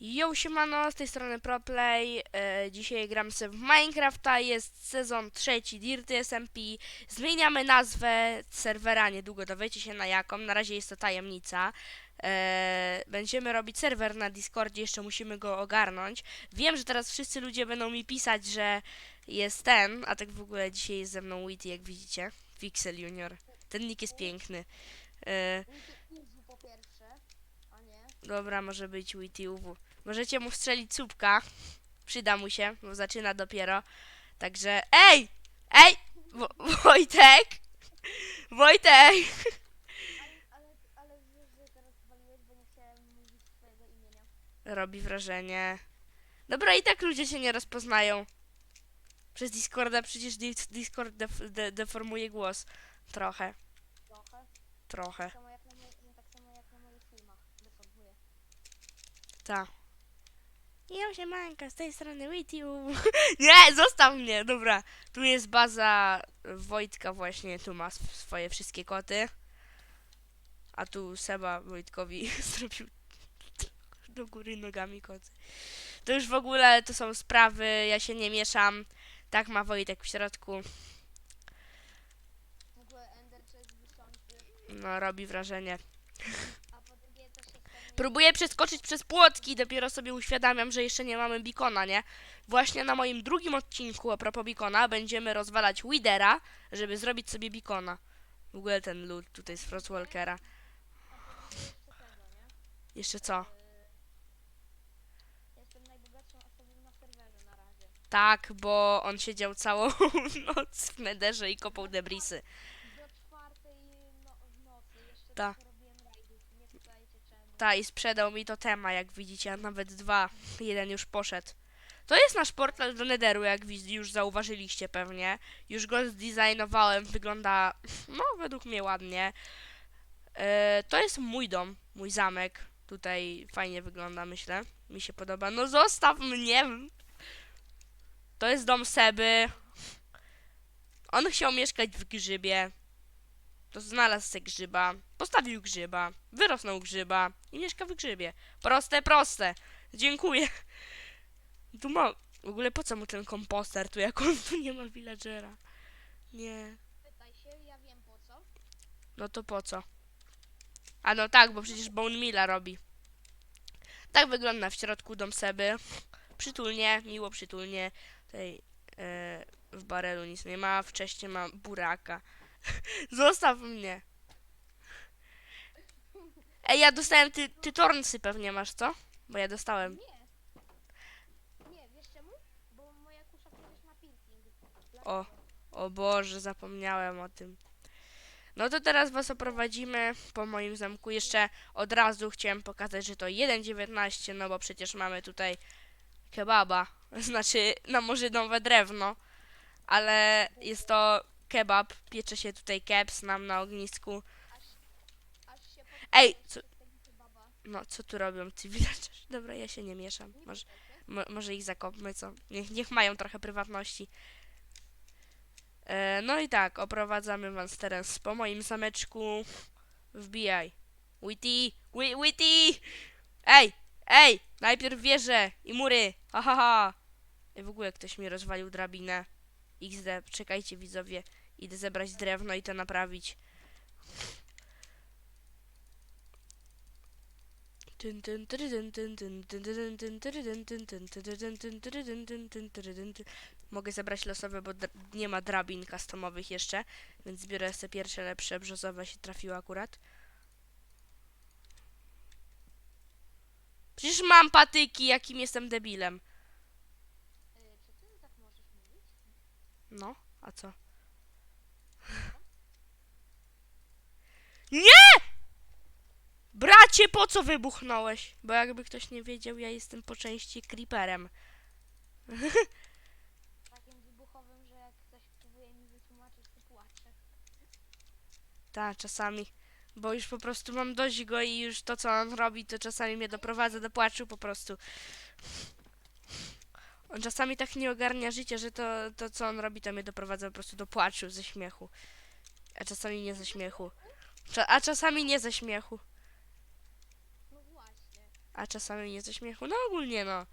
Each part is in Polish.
Yo, siemano, z tej strony ProPlay. E, dzisiaj gram sobie w Minecrafta, jest sezon trzeci Dirty SMP. Zmieniamy nazwę serwera, niedługo dowiecie się na jaką, na razie jest to tajemnica. E, będziemy robić serwer na Discordzie, jeszcze musimy go ogarnąć. Wiem, że teraz wszyscy ludzie będą mi pisać, że jest ten, a tak w ogóle dzisiaj jest ze mną Witty, jak widzicie. Pixel Junior. Ten nick jest piękny. E, Uzu po pierwsze, a nie. Dobra, może być Witty UW. Możecie mu strzelić słupka. Przyda mu się, bo zaczyna dopiero. Także. Ej! Ej! Wo Wojtek! Wojtek! Robi wrażenie. Dobra, i tak ludzie się nie rozpoznają. Przez Discorda przecież dis Discord def de deformuje głos. Trochę, Trochę. trochę. Tak samo jak na, moj, tak samo jak na moich filmach. Deformuję. Ta. Ja się manka z tej strony Witty UW. Nie, zostaw mnie, dobra. Tu jest baza Wojtka właśnie, tu ma sw- swoje wszystkie koty. A tu Seba Wojtkowi zrobił do góry nogami koty. To już w ogóle to są sprawy, ja się nie mieszam. Tak ma Wojtek w środku. No, robi wrażenie. A po drugie też jest tam... Próbuję przeskoczyć przez płotki, dopiero sobie uświadamiam, że jeszcze nie mamy bikona, nie? Właśnie na moim drugim odcinku a propos bikona będziemy rozwalać Widera, żeby zrobić sobie bikona. W ogóle ten loot tutaj z Frostwalkera. Jeszcze co? Jestem najbogatszą osobą na serwerze na razie. Tak, bo on siedział całą noc w nederze i kopał debrisy. Do czwartej no, w nocy jeszcze Ta. tylko robiłem rajdów. Nie pytajcie czemu. Ta i sprzedał mi to tema, jak widzicie, a nawet dwa. Jeden już poszedł. To jest nasz portal do Netheru, jak już zauważyliście pewnie. Już go zdesignowałem, wygląda, no, według mnie ładnie. E, to jest mój dom, mój zamek. Tutaj fajnie wygląda, myślę. Mi się podoba. No zostaw mnie! To jest dom Seby. On chciał mieszkać w grzybie. To znalazł se grzyba, postawił grzyba, wyrosnął grzyba i mieszka w grzybie. Proste, proste. Dziękuję. Tu ma... W ogóle po co mu ten komposter tu, jak on tu nie ma villagera? Nie. Pytaj się, ja wiem po co. No to po co? A no tak, bo przecież Bone Milla robi. Tak wygląda w środku dom Seby. Przytulnie, miło przytulnie. Tutaj e, w barelu nic nie ma, wcześniej ma buraka. Zostaw mnie. Ej, ja dostałem ty, ty tornsy pewnie masz, co? Bo ja dostałem. Nie. Nie, wiesz czemu? Bo moja kusza przecież ma piercing. O. O Boże, zapomniałem o tym. No to teraz was oprowadzimy po moim zamku. Jeszcze od razu chciałem pokazać, że to 1.19, no bo przecież mamy tutaj kebaba. Znaczy, no może nowe drewno. Ale jest to kebab. Piecze się tutaj keps nam na ognisku. Ej, co, no co tu robią ci villagerzy? Dobra, ja się nie mieszam. Może. Mo, może ich zakopmy, co? Niech, niech mają trochę prywatności. E, no i tak, oprowadzamy was teraz po moim zameczku. Wbijaj. Witty! Wi- Witty! Ej! Ej! Najpierw wieże i mury! Ha, ha, ha! I w ogóle ktoś mi rozwalił drabinę. XD, czekajcie widzowie. Idę zebrać drewno i to naprawić. Mogę zebrać losowe, bo nie ma drabin customowych jeszcze, więc zbiorę sobie pierwsze lepsze, brzozowe się trafiło akurat. Przecież mam patyki, jakim jestem debilem. Y, Czy ty tak możesz mówić? No, a co? Nie! Bracie, po co wybuchnąłeś? Bo jakby ktoś nie wiedział, ja jestem po części creeperem. Takim wybuchowym, że jak ktoś próbuje mi wytłumaczyć, to płaczę. Tak, czasami. Bo już po prostu mam dość go i już to, co on robi, to czasami mnie doprowadza do płaczu po prostu. On czasami tak nie ogarnia życia, że to, to co on robi, to mnie doprowadza po prostu do płaczu ze śmiechu. A czasami nie ze śmiechu. Cza- a czasami nie ze śmiechu. No właśnie. A czasami nie ze śmiechu. No ogólnie no.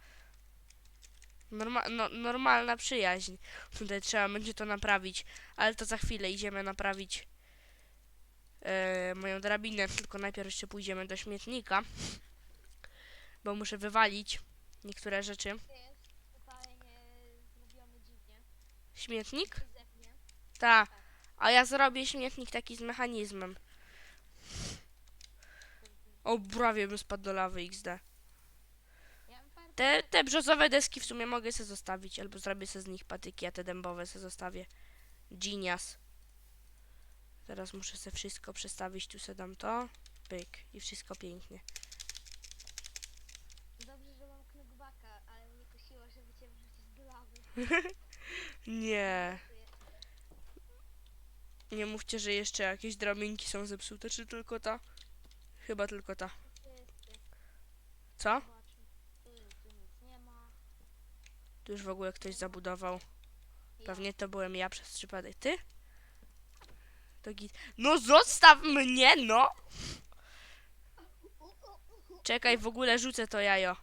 Norma no normalna przyjaźń. Tutaj trzeba będzie to naprawić. Ale to za chwilę idziemy naprawić e, moją drabinę. Tylko najpierw jeszcze pójdziemy do śmietnika. Bo muszę wywalić niektóre rzeczy. To jest totalnie zrobiony dziwnie. Śmietnik? Ta. A ja zrobię śmietnik taki z mechanizmem. O, prawie bym spadł do lawy XD. Te, te brzozowe deski w sumie mogę sobie zostawić, albo zrobię sobie z nich patyki, a te dębowe sobie zostawię. Genius. Teraz muszę sobie wszystko przestawić, tu sobie dam to, pyk i wszystko pięknie. Dobrze, że mam knockbacka, ale mnie kusiło, żeby cię wrzucić do lawy. Nie, nie mówcie, że jeszcze jakieś drabinki są zepsute, czy tylko ta? Chyba tylko ta. Co? Tu, już w ogóle ktoś zabudował. Pewnie to byłem ja przez przypadek. Ty? To git. No zostaw mnie, no! Czekaj, w ogóle rzucę to jajo.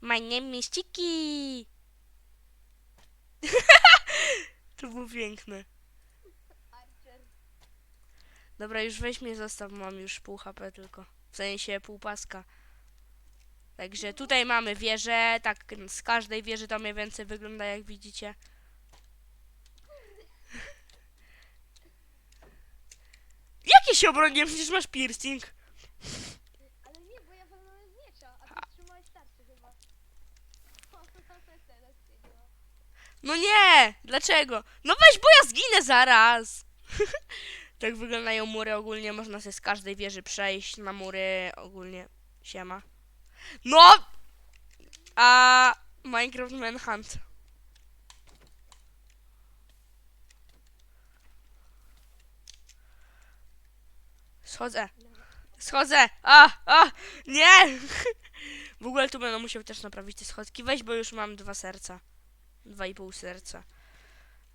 My name is Chiki! to było piękne. Dobra, już weź mnie zostaw, mam już pół HP tylko. W sensie pół paska. Także tutaj mamy wieżę, tak z każdej wieży to mniej więcej wygląda jak widzicie. Jakie się obroniłem? Przecież masz piercing. Ale nie, bo ja walnąłem z miecza, a ty trzymałeś tarczę chyba. Teraz się działa. No nie! Dlaczego? No weź, bo ja zginę zaraz! tak wyglądają mury ogólnie, można sobie z każdej wieży przejść na mury ogólnie. Siema. No! A Minecraft Manhunt. Schodzę. Schodzę! A! A! Nie! W ogóle tu będę musiał też naprawić te schodki. Weź, bo już mam dwa serca. Dwa i pół serca.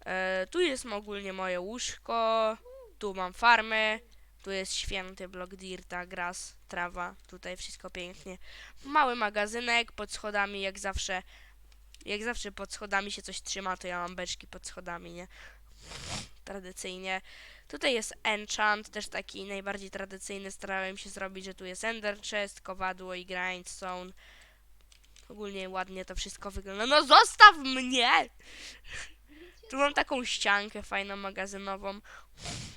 E, tu jest ogólnie moje łóżko. Tu mam farmę. Tu jest święty blok dirta, gras, trawa. Tutaj wszystko pięknie. Mały magazynek pod schodami, jak zawsze. Jak zawsze pod schodami się coś trzyma, to ja mam beczki pod schodami, nie? Tradycyjnie. Tutaj jest enchant, też taki najbardziej tradycyjny. Starałem się zrobić, że tu jest ender chest, kowadło i grindstone. Ogólnie ładnie to wszystko wygląda. No zostaw mnie! Tu mam taką ściankę fajną magazynową.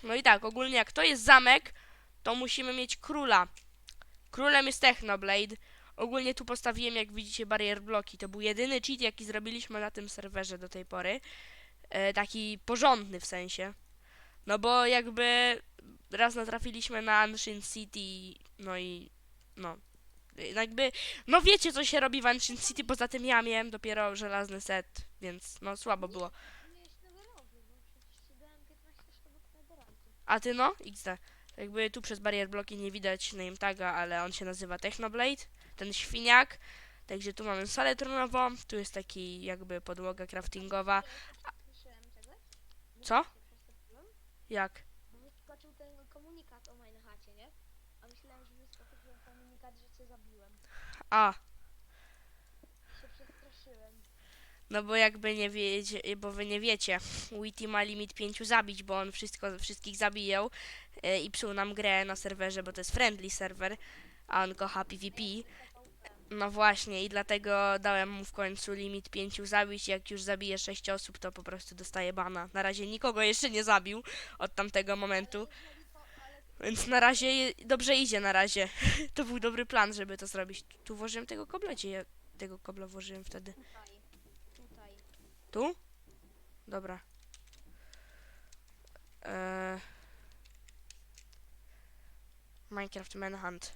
No i tak, ogólnie jak to jest zamek, to musimy mieć króla. Królem jest Technoblade. Ogólnie tu postawiłem, jak widzicie, barier bloki. To był jedyny cheat, jaki zrobiliśmy na tym serwerze do tej pory. E, taki porządny w sensie. No bo jakby raz natrafiliśmy na Ancient City, no i no. Jakby, no wiecie co się robi w Ancient City, poza tym ja miałem dopiero żelazny set, więc no słabo było. Miałeś levelowy, bo przecież ci dałem 15 sztabek netherite. A ty no, XD. Jakby tu przez barier bloki nie widać name taga, ale on się nazywa Technoblade, ten świniak. Także tu mamy salę tronową, tu jest taki jakby podłoga craftingowa. Słyszałem? Co? Jak? Bo wyskoczył ten komunikat o Minehacie, nie? A myślałem, że wyskoczył ten komunikat, że cię zabiłem. A, Się przestraszyłem. no bo jakby nie wiecie, bo wy nie wiecie, Witty ma limit pięciu zabić, bo on wszystko, wszystkich zabijał e, i psuł nam grę na serwerze, bo to jest friendly serwer, a on kocha PvP. No właśnie, i dlatego dałem mu w końcu limit pięciu zabić. Jak już zabije sześć osób, to po prostu dostaje bana. Na razie nikogo jeszcze nie zabił od tamtego momentu, więc na razie je- dobrze idzie na razie. to był dobry plan, żeby to zrobić. Tu włożyłem tego kobla, gdzie ja tego kobla włożyłem wtedy? Tutaj. Tutaj. Tu? Dobra. Eee... Minecraft Manhunt.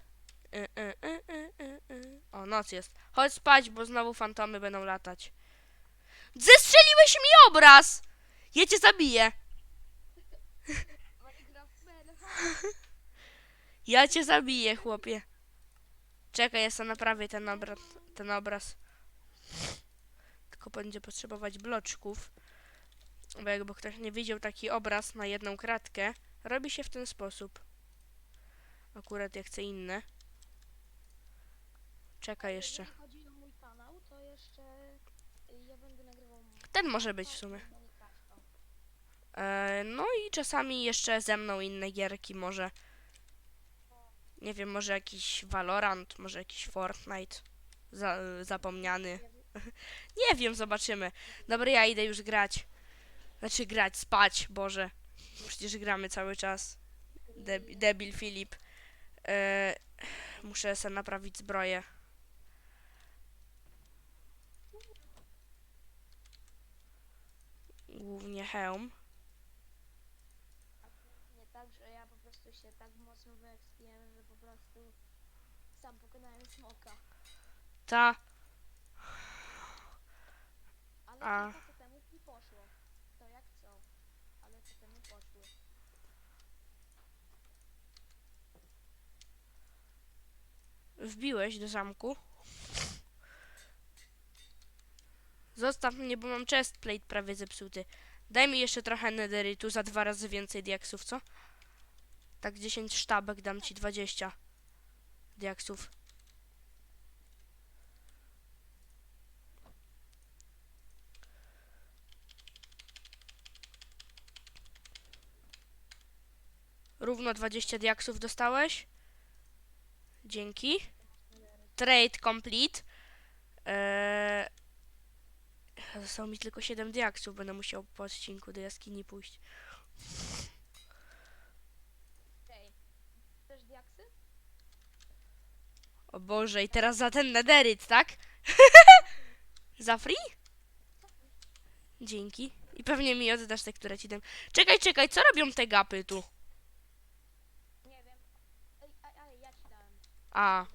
Y, y, y, y. O, noc jest. Chodź spać, bo znowu fantomy będą latać. Zestrzeliłeś mi obraz! Ja cię zabiję. Ja cię zabiję, chłopie. Czekaj, ja sobie naprawię ten obraz. Ten obraz. Tylko będzie potrzebować bloczków. Bo jakby ktoś nie widział taki obraz na jedną kratkę, robi się w ten sposób. Akurat ja chcę inne. Czekaj jeszcze. Jeżeli chodzi o mój kanał, to jeszcze y, ja będę nagrywał Ten może być w sumie. E, no i czasami jeszcze ze mną inne gierki może. Nie wiem, może jakiś Valorant, może jakiś Fortnite. Za, zapomniany. Nie wiem, zobaczymy. Dobra, ja idę już grać. Znaczy grać, spać, Boże. Przecież gramy cały czas. Deb- debil Filip. E, muszę sobie naprawić zbroję. Głównie hełm. Nie tak, że ja po prostu się tak mocno wyekspiłem, że po prostu sam pokonałem smoka. Ta. Ale A. kilka totemów mi poszło. To jak co? Ale totemy poszły. Wbiłeś do zamku. Zostaw mnie, bo mam chestplate prawie zepsuty. Daj mi jeszcze trochę netheritu za dwa razy więcej diaksów, co? Tak 10 sztabek dam ci 20 diaksów. Równo 20 diaksów dostałeś? Dzięki. Trade complete. Eee, zostało mi tylko 7 diaksów. Będę musiał po odcinku do jaskini pójść. Chcesz diaksy? O Boże, i teraz za ten nederyt, tak? za free? Dzięki. I pewnie mi oddasz te, które ci dam. Czekaj, czekaj, co robią te gapy tu? Nie wiem. Ej, ej, ej, ja ci dałem. A,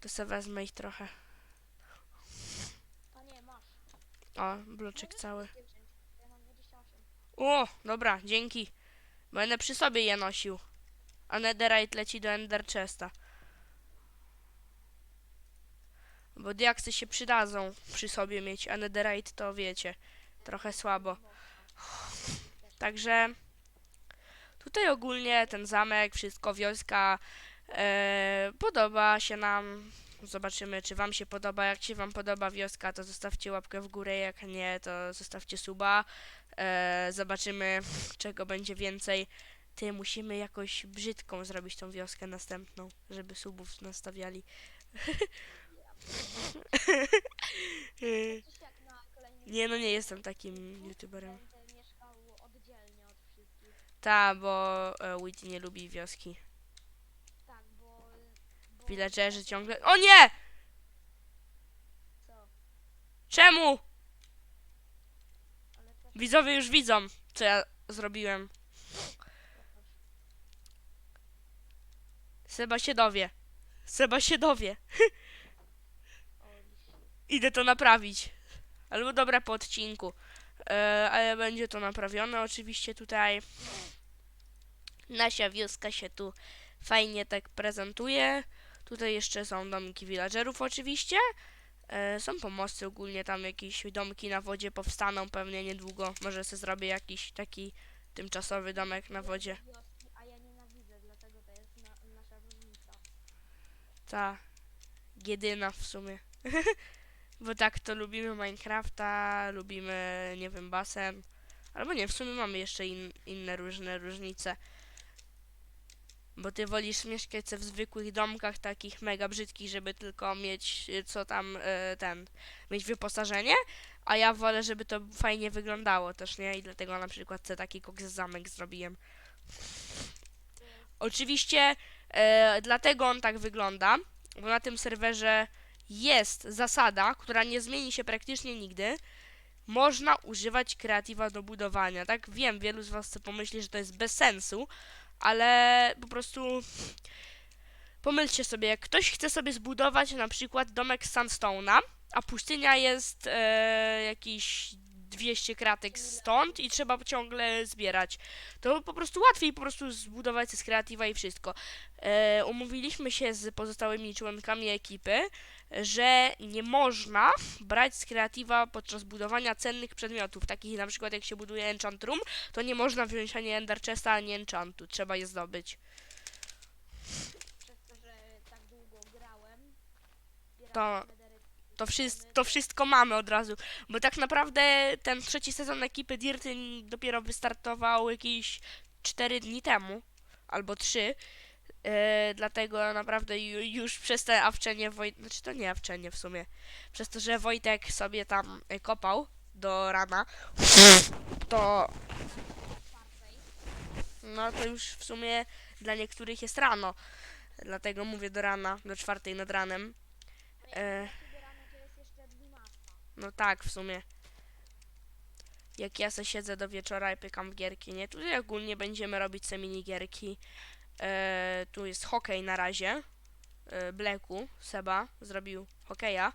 to se wezmę ich trochę. A nie, masz. O, bloczek cały. wszystkie wziąć. Ja mam 28. O, dobra, dzięki. Będę przy sobie je nosił. A netherite leci do ender chesta. Bo diaksy się przydadzą przy sobie mieć, a netherite to wiecie, trochę słabo. Także tutaj ogólnie ten zamek, wszystko, wioska e, podoba się nam. Zobaczymy, czy wam się podoba. Jak się wam podoba wioska, to zostawcie łapkę w górę, jak nie, to zostawcie suba. E, zobaczymy, czego będzie więcej. Ty, musimy jakoś brzydką zrobić tą wioskę następną, żeby subów nastawiali. Nie, no nie jestem takim youtuberem. Ta, bo e, Witty nie lubi wioski. Villagerzy ciągle... O nie! Co? Czemu? Widzowie już widzą, co ja zrobiłem. Seba się dowie. Seba się dowie. Idę to naprawić. Albo dobra po odcinku. E, ale będzie to naprawione oczywiście tutaj. Nasza wioska się tu fajnie tak prezentuje. Tutaj jeszcze są domki villagerów oczywiście. E, są pomosty ogólnie, tam jakieś domki na wodzie powstaną pewnie niedługo. Może sobie zrobię jakiś taki tymczasowy domek na wodzie. A ja nienawidzę, dlatego to jest na, nasza różnica. Ta jedyna w sumie. Bo tak to lubimy Minecrafta, lubimy, nie wiem, basen. Albo nie, w sumie mamy jeszcze in, inne różne różnice. Bo ty wolisz mieszkać w zwykłych domkach, takich mega brzydkich, żeby tylko mieć e, co tam e, ten, mieć wyposażenie, a ja wolę, żeby to fajnie wyglądało też, nie? I dlatego na przykład se taki koks zamek zrobiłem. Oczywiście e, dlatego on tak wygląda, bo na tym serwerze jest zasada, która nie zmieni się praktycznie nigdy. Można używać kreatywa do budowania. Tak wiem, wielu z Was chce pomyśli, że to jest bez sensu, ale po prostu pomyślcie sobie, jak ktoś chce sobie zbudować na przykład domek z sandstone'a, a pustynia jest e, jakieś 200 kratek stąd i trzeba ciągle zbierać to po prostu łatwiej po prostu zbudować z kreatywa i wszystko. E, umówiliśmy się z pozostałymi członkami ekipy, że nie można brać z kreatywa podczas budowania cennych przedmiotów, takich na przykład jak się buduje enchant room, to nie można wziąć ani ender chesta, ani enchantu, trzeba je zdobyć. przez to, że tak długo grałem, to, to, wszystko, to wszystko mamy od razu. Bo tak naprawdę ten trzeci sezon ekipy Dirty dopiero wystartował jakieś 4 dni temu. Albo 3. E, dlatego naprawdę ju, już przez te awczenie Wojt... Znaczy to nie awczenie w sumie. Przez to, że Wojtek sobie tam e, kopał do rana, to no to już w sumie dla niektórych jest rano. Dlatego mówię do rana, do czwartej nad ranem. E, Wybieramy, to jest jeszcze 12. no tak, w sumie. Jak ja se siedzę do wieczora i pykam w gierki, nie? Tutaj ogólnie będziemy robić se minigierki. E, tu jest hokej na razie. E, Bleku, Seba, zrobił hokeja,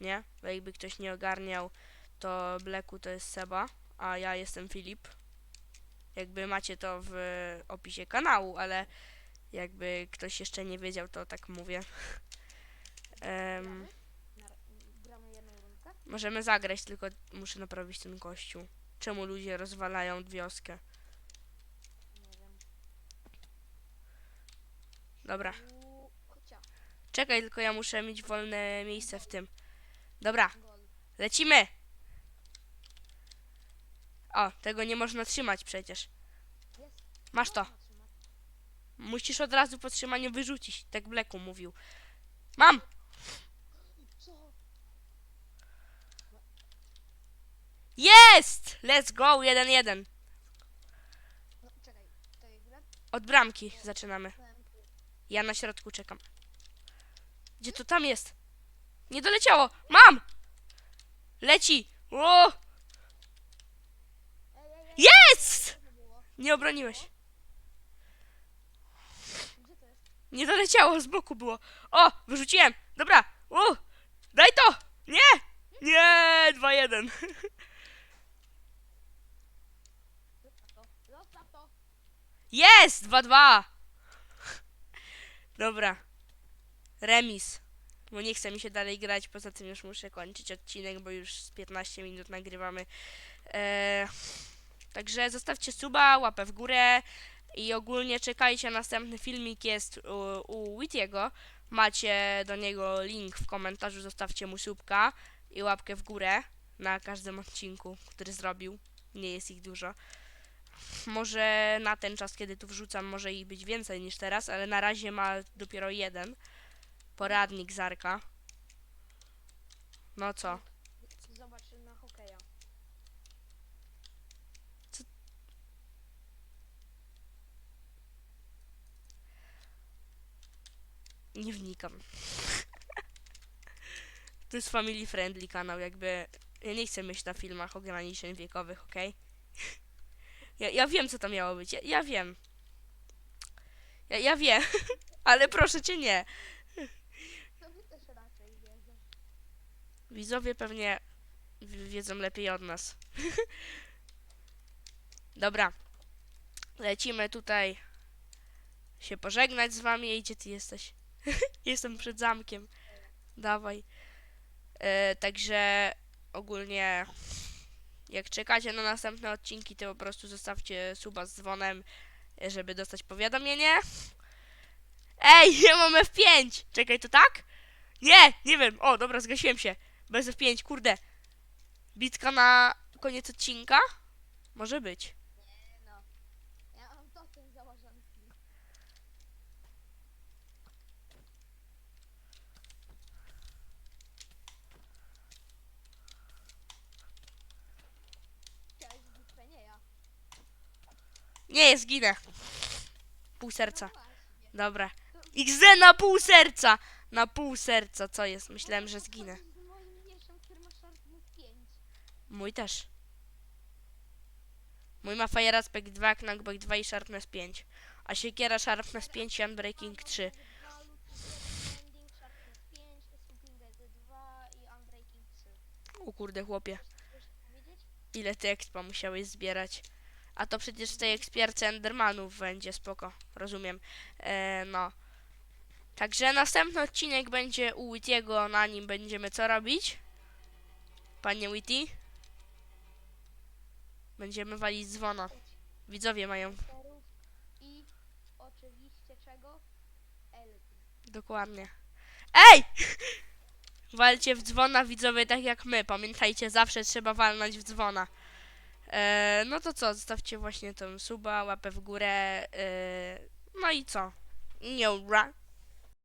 nie? Bo jakby ktoś nie ogarniał, to Bleku to jest Seba, a ja jestem Filip. Jakby macie to w opisie kanału, ale jakby ktoś jeszcze nie wiedział, to tak mówię. Em, Gramy? Jedną rundkę? Możemy zagrać, tylko muszę naprawić ten kościół. Czemu ludzie rozwalają wioskę? Nie wiem. Dobra, czekaj, tylko ja muszę mieć wolne miejsce w tym. Dobra, lecimy! O, tego nie można trzymać przecież. Masz to. Musisz od razu po trzymaniu wyrzucić, tak Bleku mówił. Mam! Jest! Let's go, 1-1. No, czekaj, to jest gra? Od bramki zaczynamy. Ja na środku czekam. Gdzie to tam jest? Nie doleciało! Mam! Leci! O! Jest! Nie obroniłeś. Nie doleciało, z boku było. O, wyrzuciłem. Dobra. O, daj to. Nie. Nie, 2-1. Zostaw to. Zostaw to. Jest, 2-2. Dobra. Remis. Bo nie chce mi się dalej grać, poza tym już muszę kończyć odcinek, bo już z 15 minut nagrywamy. Eee, także zostawcie suba, łapę w górę i ogólnie czekajcie, następny filmik jest u, u Wittiego. Macie do niego link w komentarzu, zostawcie mu subka i łapkę w górę na każdym odcinku, który zrobił. Nie jest ich dużo. Może na ten czas, kiedy tu wrzucam, może ich być więcej niż teraz, ale na razie ma dopiero jeden. Poradnik Zarka. No co? Zobacz na hokeja. Nie wnikam. To jest family friendly kanał, jakby. Ja nie chcę myśleć na filmach ograniczeń wiekowych, okej? Ja, ja wiem, co to miało być. Ja, ja wiem. Ja, ja wiem, ale proszę cię nie. Widzowie pewnie wiedzą lepiej od nas. Dobra. Lecimy tutaj się pożegnać z wami. Ej, gdzie ty jesteś? Jestem przed zamkiem. Dawaj. E, także ogólnie jak czekacie na następne odcinki, to po prostu zostawcie suba z dzwonem, żeby dostać powiadomienie. Ej, ja mam F5! Czekaj, to tak? Nie, nie wiem. O, dobra, zgasiłem się. Bez F5, kurde. Bitka na koniec odcinka? Może być. Nie no. Ja mam totem założony. Chciałeś bitwę, nie ja. Nie, zginę. Pół serca. Dobra. XD na pół serca! Na pół serca, co jest? Myślałem, że zginę. Z moim mieczem, który ma sharpness 5. Mój też. Mój ma Fire Aspect 2, Knockback 2 i Sharpness 5. A siekiera Sharpness 5 i Unbreaking 3. Ending, sharpness 5, Sweeping Dead 2 i Unbreaking 3. O kurde, chłopie. Ile ty expa musiałeś zbierać? A to przecież w tej ekspiarce Endermanów będzie, spoko. Rozumiem. E, no. Także następny odcinek będzie u Wittiego, na nim będziemy co robić? Panie Witty? Będziemy walić dzwona. Widzowie mają i oczywiście czego? Dokładnie. Ej! Walcie w dzwona, widzowie, tak jak my. Pamiętajcie, zawsze trzeba walnąć w dzwona. E, no to co, zostawcie właśnie tą suba, łapę w górę. E, no i co? Nie, ra.